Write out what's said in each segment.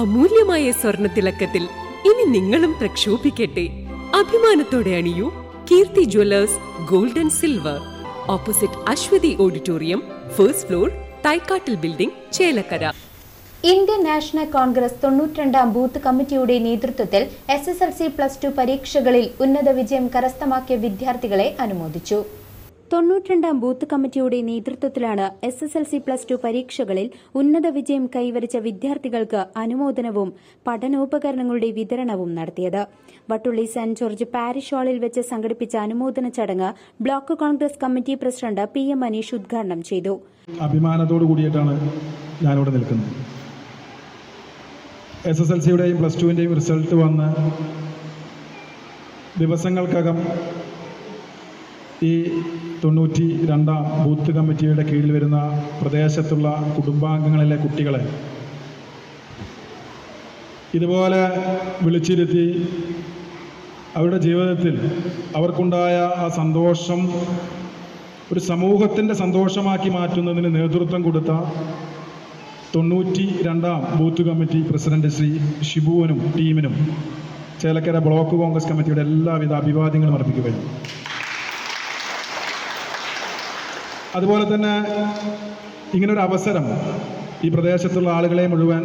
അമൂല്യമായ സ്വർണത്തിളക്കത്തിൽ ഇനി നിങ്ങളും പ്രക്ഷോഭിക്കട്ടെ. അഭിമാനത്തോടെ അണിയൂ Keerthi jewellers gold and silver. Opposite Aswathi auditorium first floor തൈക്കാട്ടിൽ building Chelakkara. Indian National Congress തൊണ്ണൂറ്റിരണ്ടാം booth കമ്മിറ്റിയുടെ നേതൃത്വത്തിൽ S S L C plus two പരീക്ഷകളിൽ ഉന്നത വിജയം കരസ്ഥമാക്കിയ വിദ്യാർത്ഥികളെ അനുമോദിച്ചു. തൊണ്ണൂറ്റിരണ്ടാം ബൂത്ത് കമ്മിറ്റിയുടെ നേതൃത്വത്തിലാണ് S S L C plus two പരീക്ഷകളിൽ ഉന്നത വിജയം കൈവരിച്ച വിദ്യാർത്ഥികൾക്ക് അനുമോദനവും പഠനോപകരണങ്ങളുടെ വിതരണവും നടത്തിയത്. വട്ടുള്ളി സെന്റ് ജോർജ് പാരിഷ് ഹാളിൽ വെച്ച് സംഘടിപ്പിച്ച അനുമോദന ചടങ്ങ് block Congress committee president P M Manish ഉദ്ഘാടനം ചെയ്തു. അഭിമാനത്തോടു കൂടിയിട്ടാണ് നിൽക്കുന്നത്. ദിവസങ്ങൾക്കകം ഈ തൊണ്ണൂറ്റി രണ്ടാം ബൂത്ത് കമ്മിറ്റിയുടെ കീഴിൽ വരുന്ന പ്രദേശത്തുള്ള കുടുംബാംഗങ്ങളിലെ കുട്ടികളെ ഇതുപോലെ വിളിച്ചിരുത്തി അവരുടെ ജീവിതത്തിൽ അവർക്കുണ്ടായ ആ സന്തോഷം ഒരു സമൂഹത്തിന്റെ സന്തോഷമാക്കി മാറ്റുന്നതിന് നേതൃത്വം കൊടുത്ത തൊണ്ണൂറ്റി രണ്ടാം ബൂത്ത് കമ്മിറ്റി പ്രസിഡന്റ് ശ്രീ ഷിബുവിനും ടീമിനും ചേലക്കര ബ്ലോക്ക് കോൺഗ്രസ് കമ്മിറ്റിയുടെ എല്ലാവിധ അഭിവാദ്യങ്ങളും അർപ്പിക്കുകയാണ് അതുപോലെ തന്നെ ഇങ്ങനൊരു അവസരം ഈ പ്രദേശത്തുള്ള ആളുകളെ മുഴുവൻ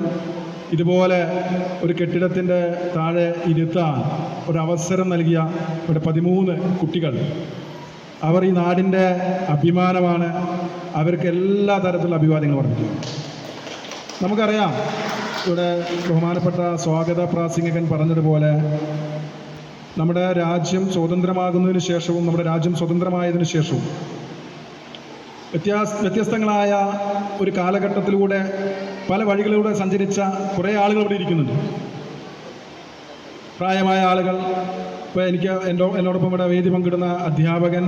ഇതുപോലെ ഒരു കെട്ടിടത്തിന്റെ താഴെ ഇരുത്താൻ ഒരവസരം നൽകിയ ഇവിടെ പതിമൂന്ന് കുട്ടികൾ. അവർ ഈ നാടിന്റെ അഭിമാനമാണ്. അവർക്ക് എല്ലാ തരത്തിലുള്ള അഭിവാദ്യങ്ങൾ പറഞ്ഞു നമുക്കറിയാം ഇവിടെ ബഹുമാനപ്പെട്ട സ്വാഗത പ്രാസംഗികൻ പറഞ്ഞതുപോലെ നമ്മുടെ രാജ്യം സ്വതന്ത്രമാകുന്നതിന് ശേഷവും നമ്മുടെ രാജ്യം സ്വതന്ത്രമായതിനു ശേഷവും വ്യത്യാസ വ്യത്യസ്തങ്ങളായ ഒരു കാലഘട്ടത്തിലൂടെ പല വഴികളിലൂടെ സഞ്ചരിച്ച കുറേ ആളുകൾ ഇവിടെ ഇരിക്കുന്നുണ്ട്. പ്രായമായ ആളുകൾ ഇപ്പോൾ എനിക്ക് എന്റെ എന്നോടൊപ്പം ഇവിടെ വേദി പങ്കിടുന്ന അധ്യാപകൻ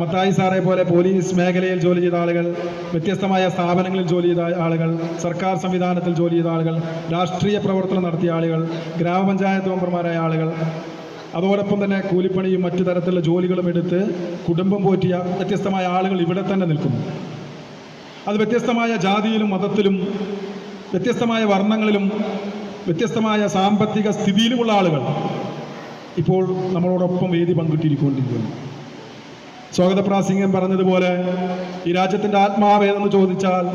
മത്തായി സാറെ പോലെ പോലീസ് മേഖലയിൽ ജോലി ചെയ്ത ആളുകൾ വ്യത്യസ്തമായ സ്ഥാപനങ്ങളിൽ ജോലി ചെയ്ത ആളുകൾ സർക്കാർ സംവിധാനത്തിൽ ജോലി ചെയ്ത ആളുകൾ രാഷ്ട്രീയ പ്രവർത്തനം നടത്തിയ ആളുകൾ ഗ്രാമപഞ്ചായത്ത് മെമ്പർമാരായ ആളുകൾ അതോടൊപ്പം തന്നെ കൂലിപ്പണിയും മറ്റു തരത്തിലുള്ള ജോലികളും എടുത്ത് കുടുംബം പോറ്റിയ വ്യത്യസ്തമായ ആളുകൾ ഇവിടെ തന്നെ നിൽക്കുന്നു. അത് വ്യത്യസ്തമായ ജാതിയിലും മതത്തിലും വ്യത്യസ്തമായ വർണങ്ങളിലും വ്യത്യസ്തമായ സാമ്പത്തിക സ്ഥിതിയിലുമുള്ള ആളുകൾ ഇപ്പോൾ നമ്മളോടൊപ്പം വേദി പങ്കിട്ടിരിക്കൊണ്ടിരിക്കുന്നു. സ്വാഗതപ്രാസിംഗം പറഞ്ഞതുപോലെ ഈ രാജ്യത്തിന്റെ ആത്മാവേതെന്ന് ചോദിച്ചാൽ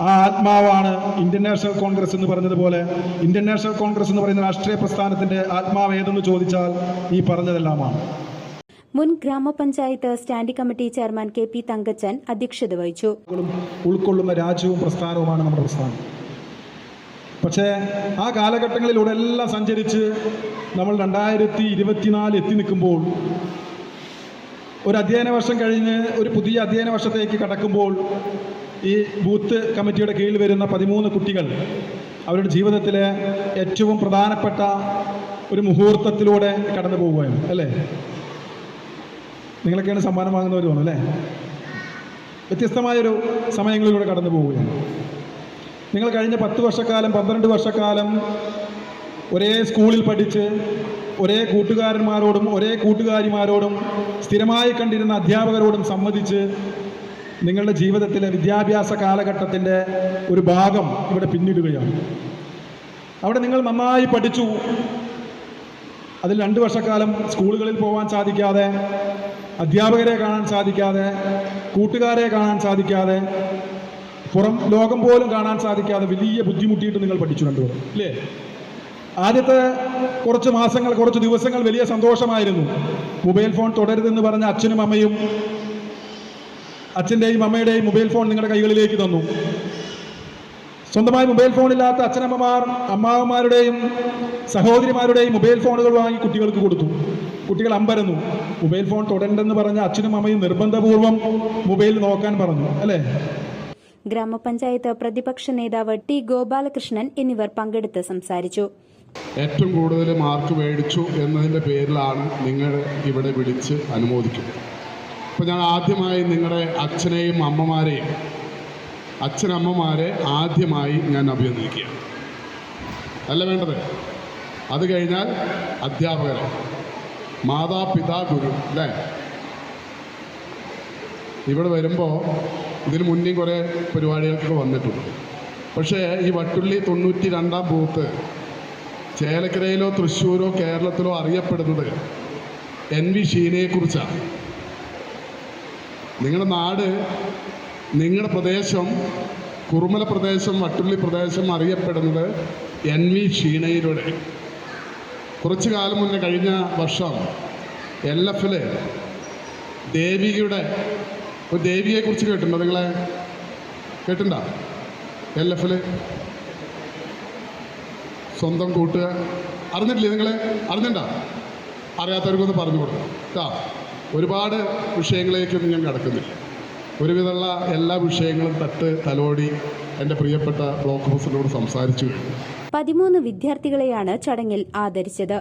ആ ആത്മാവാണ് ഇന്ത്യൻ നാഷണൽ കോൺഗ്രസ് എന്ന് പറഞ്ഞതുപോലെ ഇന്ത്യൻ നാഷണൽ കോൺഗ്രസ് എന്ന് പറയുന്ന രാഷ്ട്രീയ പ്രസ്ഥാനത്തിന്റെ ആത്മാവ് ഏതെന്ന് ചോദിച്ചാൽ ഈ പറഞ്ഞതെല്ലാമാണ്. മുൻ ഗ്രാമപഞ്ചായത്ത് standing committee chairman K P Thankachan അധ്യക്ഷത വഹിച്ചു ും. ഉൾക്കൊള്ളുന്ന രാജ്യവും പ്രസ്ഥാനവുമാണ് നമ്മുടെ പ്രസ്ഥാനം. പക്ഷേ ആ കാലഘട്ടങ്ങളിലൂടെ എല്ലാം സഞ്ചരിച്ച് നമ്മൾ രണ്ടായിരത്തി ഇരുപത്തിനാല് എത്തി നിൽക്കുമ്പോൾ ഒരു അധ്യയന വർഷം കഴിഞ്ഞ് ഒരു പുതിയ അധ്യയന വർഷത്തേക്ക് കടക്കുമ്പോൾ ഈ ബൂത്ത് കമ്മിറ്റിയുടെ കീഴിൽ വരുന്ന പതിമൂന്ന് കുട്ടികൾ അവരുടെ ജീവിതത്തിലെ ഏറ്റവും പ്രധാനപ്പെട്ട ഒരു മുഹൂർത്തത്തിലൂടെ കടന്നു പോവുകയാണ് അല്ലേ? നിങ്ങളൊക്കെയാണ് സമ്മാനം വാങ്ങുന്നവർ തോന്നുന്നു അല്ലേ? വ്യത്യസ്തമായൊരു സമയങ്ങളിലൂടെ കടന്നു പോവുകയാണ്. നിങ്ങൾ കഴിഞ്ഞ പത്ത് വർഷക്കാലം പന്ത്രണ്ട് വർഷക്കാലം ഒരേ സ്കൂളിൽ പഠിച്ച് ഒരേ കൂട്ടുകാരന്മാരോടും ഒരേ കൂട്ടുകാരിമാരോടും സ്ഥിരമായി കണ്ടിരുന്ന അധ്യാപകരോടും സംവദിച്ച് നിങ്ങളുടെ ജീവിതത്തിലെ വിദ്യാഭ്യാസ കാലഘട്ടത്തിന്റെ ഒരു ഭാഗം ഇവിടെ പിന്നിടുകയാണ്. അവിടെ നിങ്ങൾ നന്നായി പഠിച്ചു. അതിൽ രണ്ട് വർഷക്കാലം സ്കൂളുകളിൽ പോകാൻ സാധിക്കാതെ അധ്യാപകരെ കാണാൻ സാധിക്കാതെ കൂട്ടുകാരെ കാണാൻ സാധിക്കാതെ പുറം ലോകം പോലും കാണാൻ സാധിക്കാതെ വലിയ ബുദ്ധിമുട്ടിയിട്ട് നിങ്ങൾ പഠിച്ചു രണ്ടുപേരും ഇല്ലേ? ആദ്യത്തെ കുറച്ച് മാസങ്ങൾ കുറച്ച് ദിവസങ്ങൾ വലിയ സന്തോഷമായിരുന്നു. മൊബൈൽ ഫോൺ തുടരുതെന്ന് പറഞ്ഞ അച്ഛനും അമ്മയും അച്ഛന്റെയും അമ്മയുടെയും മൊബൈൽ ഫോൺ നിങ്ങളുടെ കൈകളിലേക്ക് തന്നു. സ്വന്തമായി മൊബൈൽ ഫോണില്ലാത്ത അച്ഛനമ്മമാർ അമ്മാവന്മാരുടെയും സഹോദരിമാരുടെയും മൊബൈൽ ഫോണുകൾ വാങ്ങി കുട്ടികൾക്ക് കൊടുത്തു. കുട്ടികൾ അമ്പരന്നു. മൊബൈൽ ഫോൺ തുടരണ്ടെന്ന് പറഞ്ഞ അച്ഛനും അമ്മയും നിർബന്ധപൂർവം മൊബൈൽ നോക്കാൻ പറഞ്ഞു. അല്ലേ? ഗ്രാമപഞ്ചായത്ത് പ്രതിപക്ഷ നേതാവ് ടി ഗോപാലകൃഷ്ണൻ എന്നിവർ പങ്കെടുത്ത് സംസാരിച്ചു. ഏറ്റവും കൂടുതൽ മാർക്ക് മേടിച്ചു എന്നതിന്റെ പേരിലാണ് നിങ്ങൾ ഇവിടെ വിളിച്ച് അനുമോദിക്കുന്നത്. അപ്പോൾ ഞാൻ ആദ്യമായി നിങ്ങളുടെ അച്ഛനെയും അമ്മമാരെയും അച്ഛനമ്മമാരെ ആദ്യമായി ഞാൻ അഭിനന്ദിക്കുക അല്ല വേണ്ടത്? അത് കഴിഞ്ഞാൽ അധ്യാപകരെ. മാതാപിതാ ഗുരു അല്ലേ? ഇവിടെ വരുമ്പോൾ ഇതിന് മുന്നേ കുറേ പരിപാടികൾക്കൊക്കെ വന്നിട്ടുണ്ട്. പക്ഷേ ഈ വട്ടുള്ളി തൊണ്ണൂറ്റി രണ്ടാം ബൂത്ത് ചേലക്കരയിലോ തൃശ്ശൂരോ കേരളത്തിലോ അറിയപ്പെടുന്നത് എൻ വി ഷീനയെക്കുറിച്ചാണ്. നിങ്ങളുടെ നാട് നിങ്ങളുടെ പ്രദേശം കുറുമല പ്രദേശം വട്ടുള്ളി പ്രദേശം അറിയപ്പെടുന്നത് എൻ വി ഷീണയിലൂടെ. കുറച്ചു കാലം മുന്നേ കഴിഞ്ഞ വർഷം എൽ എഫിൽ ദേവികയുടെ ഒരു ദേവിയെക്കുറിച്ച് കേട്ടിട്ടുണ്ടോ നിങ്ങളെ? കേട്ടിട്ടുണ്ടോ? എൽ എഫിൽ സ്വന്തം കൂട്ടുക അറിഞ്ഞിട്ടില്ലേ നിങ്ങളെ? അറിഞ്ഞിട്ടുണ്ടോ? അറിയാത്തവർക്കൊന്ന് പറഞ്ഞു കൊടുക്കും. കേട്ടോ ഒരുപാട് വിഷയങ്ങളിലേക്കൊന്നും ഞാൻ കടക്കുന്നില്ല. ഒരുവിധമുള്ള എല്ലാ വിഷയങ്ങളും തട്ട് തലോടി എന്റെ പ്രിയപ്പെട്ട ബ്ലോക്ക് പ്രസിഡന്റോട് സംസാരിച്ചു. കഴിഞ്ഞു പതിമൂന്ന് വിദ്യാർത്ഥികളെയാണ് ചടങ്ങിൽ ആദരിച്ചത്.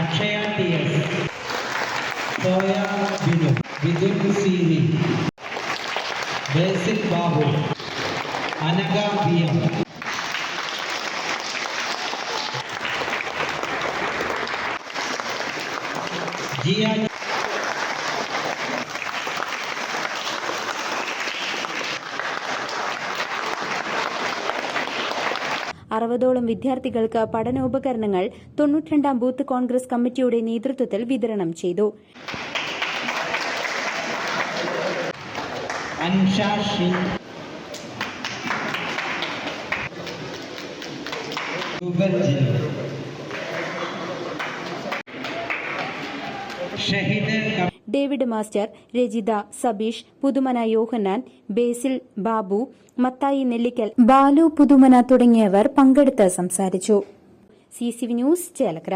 Akshaya T S. Soya Binu Vidul C V Basil Babu. Anaka B M. Jiya അറുപതോളം വിദ്യാർത്ഥികൾക്ക് പഠനോപകരണങ്ങൾ തൊണ്ണൂറ്റിരണ്ടാം ബൂത്ത് കോൺഗ്രസ് കമ്മിറ്റിയുടെ നേതൃത്വത്തിൽ വിതരണം ചെയ്തു. അൻഷ ഡേവിഡ് മാസ്റ്റർ രജിത സബീഷ് പുതുമന യോഹന്നാൻ ബേസിൽ ബാബു മത്തായി നെല്ലിക്കൽ ബാലു പുതുമന തുടങ്ങിയവർ പങ്കെടുത്ത് സംസാരിച്ചു. C news Chelakkara.